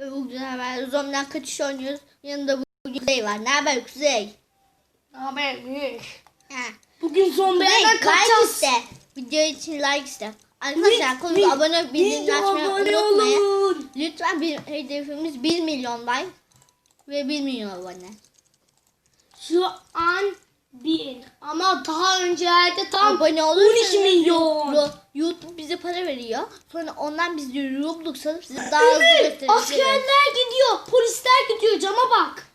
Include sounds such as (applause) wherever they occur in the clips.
Bugün haber Zombi'den kaçış oynuyoruz. Yanında bugün Kuzey var. Ne haber Kuzey? Haber büyük. Ha. Bugün zombilerden like kaçacağız. iste. Video için like iste. Arkadaşlar mi- abone Video açmayı unutmayın. olun. Lütfen bir hedefimiz 1 milyon like ve 1 milyon abone. Şu an bin. Ama daha öncelerde tam abone olursanız 12 milyon. YouTube bize para veriyor. Sonra ondan biz de Roblox alıp size daha hızlı Evet, göstereceğiz. askerler gidiyor. Polisler gidiyor. Cama bak.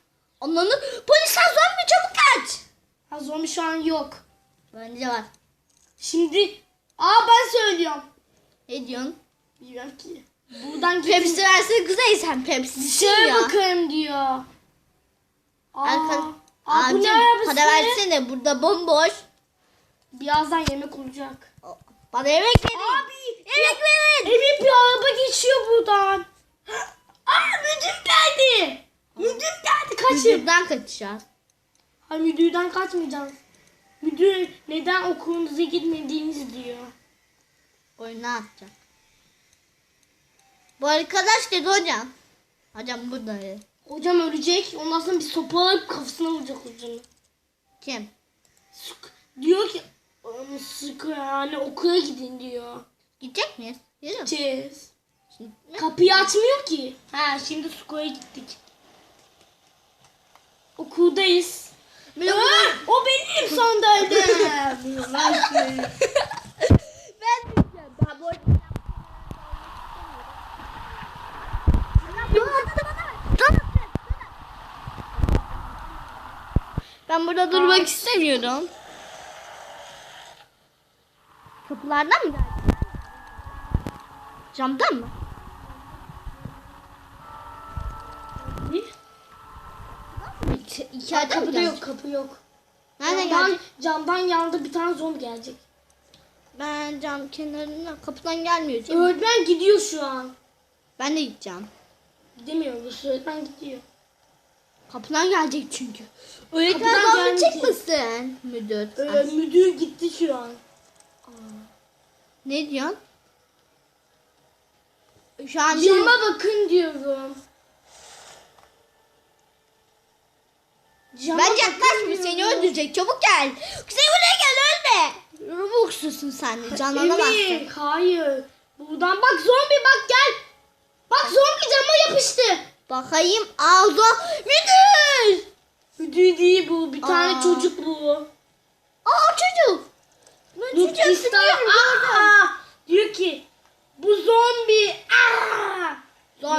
Onların polisler zombi çabuk kaç. Ha zombi şu an yok. Bence var. Şimdi aa ben söylüyorum. Ne diyorsun? Bilmiyorum ki. Buradan. Pepsi versene Kuzey sen Pepsi Şöyle ya. bakarım diyor. Aa, Arka, aa, bu ne Abicim, arabası? para versene burada bomboş. Birazdan yemek olacak. Bana yemek verin. Abi yemek verin. Emin bir araba geçiyor buradan. Aa müdür geldi. Müdür geldi kaçın. Müdürden kaçacağız. Ha müdürden kaçmayacağız. Müdür neden okulunuza gitmediğiniz diyor. Oyuna atacak. Bu arkadaş dedi hocam. Hocam burada. Hocam ölecek. Ondan sonra bir sopa alıp kafasına vuracak hocamı. Kim? Diyor ki "Ama sık yani okula gidin diyor. Gidecek miyiz? Yürü. Çiz. Şimdi- Kapıyı açmıyor ki. Ha şimdi Suko'ya gittik. Okuldayız. Aa, o benim sandalye. (laughs) ben diyeceğim. Daha bu arada- Ben burada durmak istemiyorum. Kapılardan mı geldin? Camdan mı? İki, iki mı kapıda yok kapı yok. Nereden camdan, gelecek? camdan yanında bir tane zombi gelecek. Ben cam kenarından kapıdan gelmiyor mi? Öğretmen gidiyor şu an. Ben de gideceğim. Gidemiyoruz. Öğretmen gidiyor. Kapıdan gelecek çünkü. Öğretmen Kapıdan zombi gelmeyecek. çıkmasın. Müdür. Ee, Ay, müdür gitti şu an. Ne diyorsun? Şu an Cama bir... bakın diyorum. Cama Bence yaklaşma seni öldürecek. Çabuk gel. Kuzey buraya gel ölme. Robux'usun sen de canlanamazsın. Emir hayır. Buradan bak zombi bak gel. Bak zombi cama yapıştı. Bakayım ağzı. Müdür. Müdür değil bu. Bir tane Aa. çocuk bu. Aa çocuk. Ben çocuğa sıkıyorum. gördüm. Aa! Diyor ki bu zombi aa!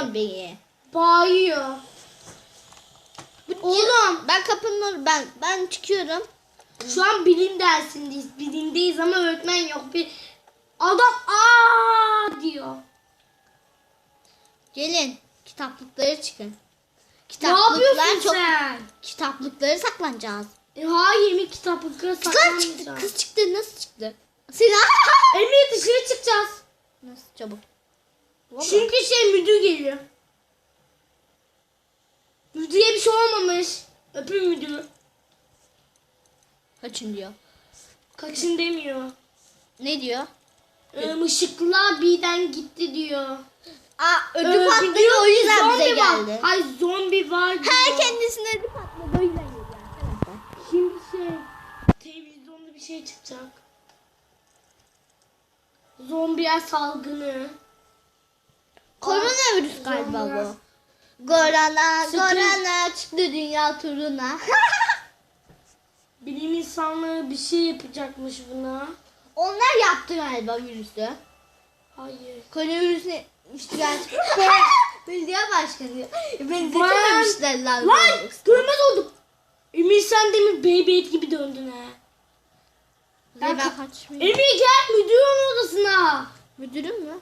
Zombi. bağırıyor. Oğlum ben kapının ben ben çıkıyorum. Şu an bilim dersindeyiz. Bilimdeyiz ama öğretmen yok. Bir adam aa diyor. Gelin kitaplıkları çıkın. Ne yapıyorsun çok sen? kitaplıkları saklanacağız. E, hayır mi kitaplıkları Kızlar çıktı. saklanmayacağız. Kız çıktı. Nasıl çıktı? Silah. Emir dışarı çıkacağız. Nasıl çabuk? Çünkü şey müdür geliyor. Müdüre bir şey olmamış. Öpün müdür. Kaçın diyor. Kaçın demiyor. Ne diyor? Ee, ışıklar birden gitti diyor. Aa ödü Ee, patladı diyor o yüzden bize zombi var. geldi. Hayır zombi var diyor. Her kendisine ödü patladı o yüzden geldi arkadaşlar. Şimdi şey televizyonda bir şey çıkacak. Zombiler salgını. Koronavirüs galiba bu. Sakın- korona çıktı dünya turuna. (laughs) Bilim insanları bir şey yapacakmış buna. Onlar yaptı galiba virüsü. Hayır. Koronavirüsü işte gerçekten. (laughs) (laughs) Belediye başkanı. Beni Lan- seçememişler lan. Lan görmez olduk. Emir sen demin Beyblade gibi döndün ha. Ben Ben- kaçmayayım. Emir gel müdürün odasına. Müdürüm mü?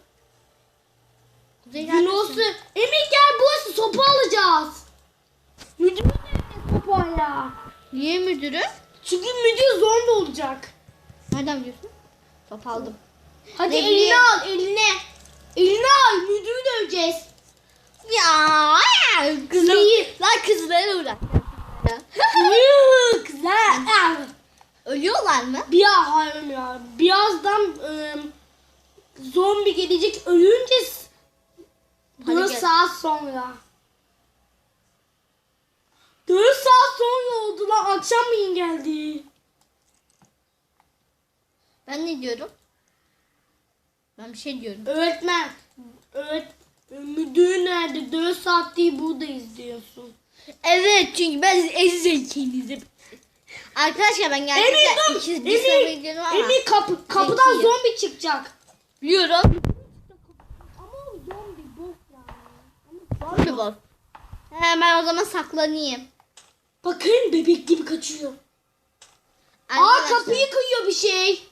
Olsun. Emir gel burası sopa alacağız. Müdür nerede sopayla? Niye müdürüm? Çünkü müdür zombi olacak. Nereden biliyorsun? Top aldım. Hadi eline bileyim. al eline. Eline al müdürü döveceğiz. Ya kızlar. Lan kızlara uğrak. Uyuu, Kızlar. Ah. Ölüyorlar mı? Bir hayır ya. Birazdan ım, zombi gelecek ölünce s- Hadi 4 gel. saat sonra. 4 saat sonra oldu lan. Akşamleyin geldi. Ben ne diyorum? Ben bir şey diyorum. Öğretmen. Öğret müdür nerede? 4 saat değil buradayız diyorsun. Evet çünkü ben en zekinizim. Arkadaşlar ben gerçekten Emin. gidiyorum ama. Emin kapı, kapıdan zombi çıkacak. Biliyorum. Ama o zombi boss Zombi boss. He ben o zaman saklanayım. Bakın bebek gibi kaçıyor. Aa Arkadaşlar, kapıyı kıyıyor bir şey.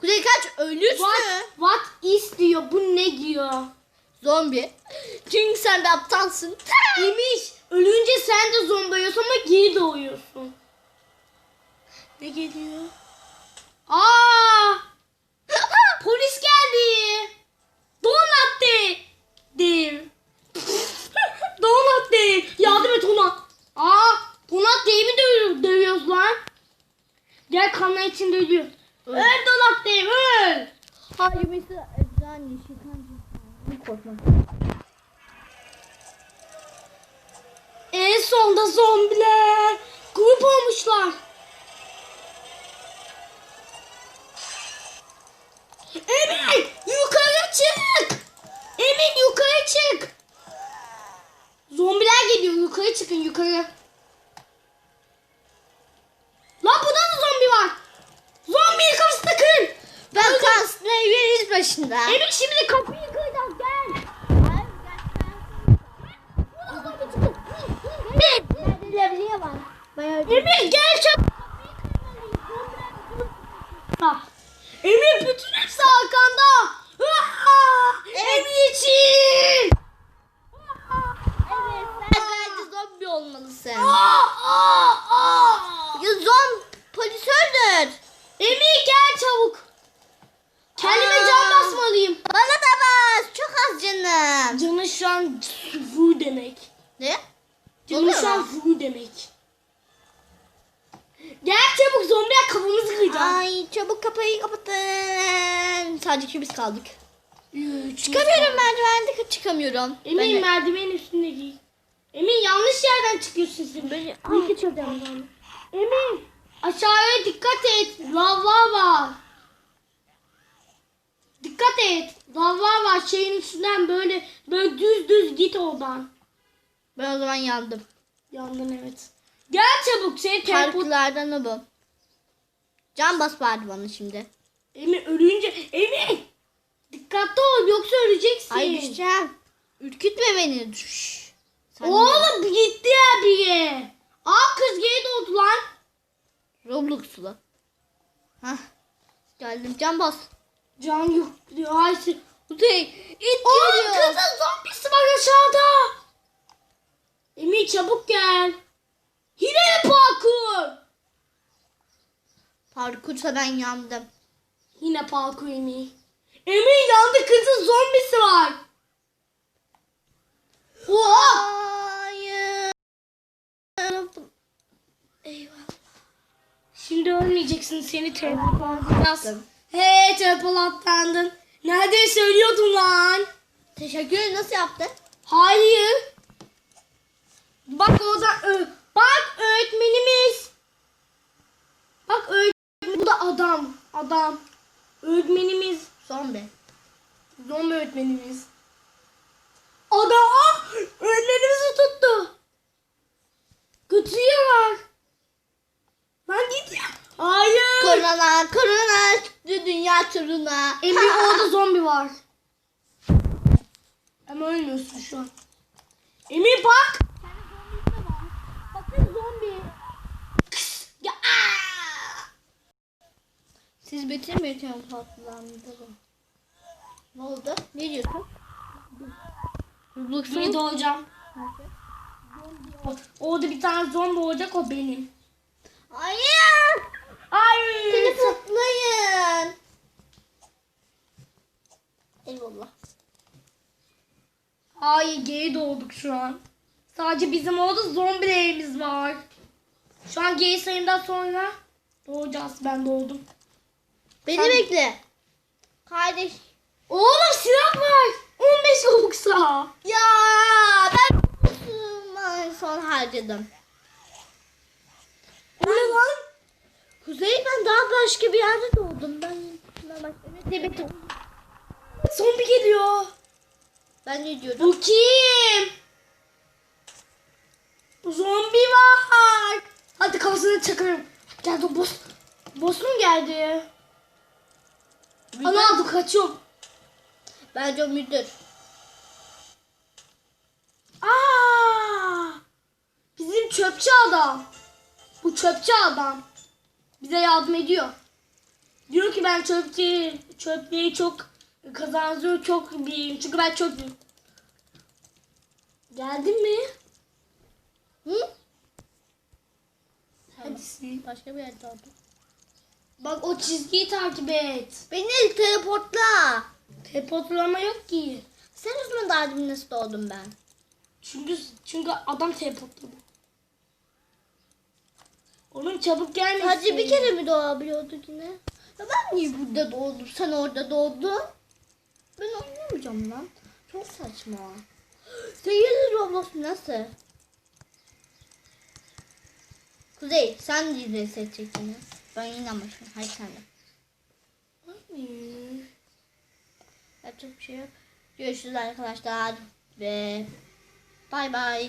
Kuzey kaç ölürsün. What, what is diyor. Bu ne diyor? Zombi. Çünkü sen de aptalsın. (laughs) İmiş. Ölünce sen de zombi oluyorsun ama geri doğuyorsun. ne geliyor? Aa! (laughs) Polis geldi. Donut de. Dev. Donut de. Yardım et ona. Aa! Donut devi mi dövüyoruz, dövüyoruz lan? Gel kanla içinde ölüyoruz. Öl. Donut dev öl. Hayır mesela eczane şikancı. Hiç korkma. En sonda zombiler. Grup olmuşlar. Emin yukarı çık. Emin yukarı çık. Zombiler geliyor yukarı çıkın yukarı. Lan burada da zombi var. Zombiyi kafasına kırın. Ben kaslı eviniz başında. Emin şimdi kapıyı kıracağız gel. Emir gel çabuk. Ah. Emir bütün hepsi arkanda. Ah! Emir için. Evet sen bence zombi olmalısın. Ah, ah, ah. Ya zombi polis öldür. Emir gel çabuk. Kendime Aa. can basmalıyım. Bana da bas. Çok az canım. Canı şu an full demek. Ne? Canı Oluyor şu an mu? full demek. Gel çabuk zombiye kafamızı kıracağız. Ay çabuk kapıyı kapatın. Sadece ikimiz kaldık. Üç. Çıkamıyorum merdivende çıkamıyorum. Emin Ben merdivenin üstünde giy. Emin yanlış yerden çıkıyorsun sen. Ben- İyi ki çok Emin aşağıya dikkat et. Lava var. Dikkat et. Lava var şeyin üstünden böyle böyle düz düz git oradan. Ben o zaman yandım. Yandın evet. Gel çabuk seni teleport. Parklardan o bu. Can bas bari bana şimdi. Emin ölünce Emin dikkatli ol yoksa öleceksin. Ay düşeceğim. Ürkütme beni. Düş. Sen de- Oğlum gitti abiye. Aa kız geri doğdu lan. Roblox'la. Hah. Geldim can bas. Can yok diyor. Ay sen- Kuzey. it Oğlum geliyor. kızın zombisi var aşağıda. Emir çabuk gel. Hile parkur. Parkursa ben yandım. Yine parkur Emir. Emir yandı kızın zombisi var. Oha. Hayır. Eyvah. Şimdi ölmeyeceksin seni teleportlandın. Hey teleportlandın. Nerede söylüyordun lan? Teşekkür. Nasıl yaptın? Hayır. Bak orada ö- bak öğretmenimiz. Bak öğretmen bu da adam. Adam. Öğretmenimiz. Zombi. Zombi öğretmenimiz. Adam ah, turuna. Emir orada (laughs) zombi var. Ama ölmüyorsun şu an. Emir bak. Bakın zombi. Ya. aa! Siz bitirmiyorsunuz patlandırın. Ne oldu? Ne diyorsun? Roblox'un Zombi doğacağım. Orada bir tane zombi olacak o benim. Hayır. Ay. Beni patlayın. Eyvallah. Ay geri doğduk şu an. Sadece bizim orada zombilerimiz var. Şu an geri sayımdan sonra doğacağız. Ben doğdum. Beni Sen- bekle. Kardeş. Oğlum silah var. 15 Robux'a? Ya ben son harcadım. Bu ne lan? Kuzey ben daha başka bir yerde doğdum. Ben ben bak evet evet. Zombi geliyor. Ben ne diyordum? Bu kim? Zombi var. Hadi kafasına çakarım. Geldi boss. Boss mu geldi? Ana dur kaçıyorum. Bence o müdür. Aa! Bizim çöpçü adam. Bu çöpçü adam. Bize yardım ediyor. Diyor ki ben çöpçü, çöpleri çok kazancı çok bileyim. Çünkü ben çöpçüyüm. Geldin mi? Hı? Hadi sil. Başka bir yerde doğdum. Bak o çizgiyi takip et. Beni teleportla. Teleportlama yok ki. Sen zaman daha demin nasıl doğdum ben? Çünkü çünkü adam teleportladı. Oğlum çabuk gelmesin. Sadece bir kere mi doğabiliyorduk yine? Ya ben niye burada doğdum? Sen orada doğdun. Ben oynamayacağım lan. Çok saçma. (gasps) Seyirli Roblox nasıl? Kuzey sen izle seçeceksin. Ben şimdi. Hayır sen de. Hmm. Yapacak bir şey yok. Görüşürüz arkadaşlar. Ve bay bay.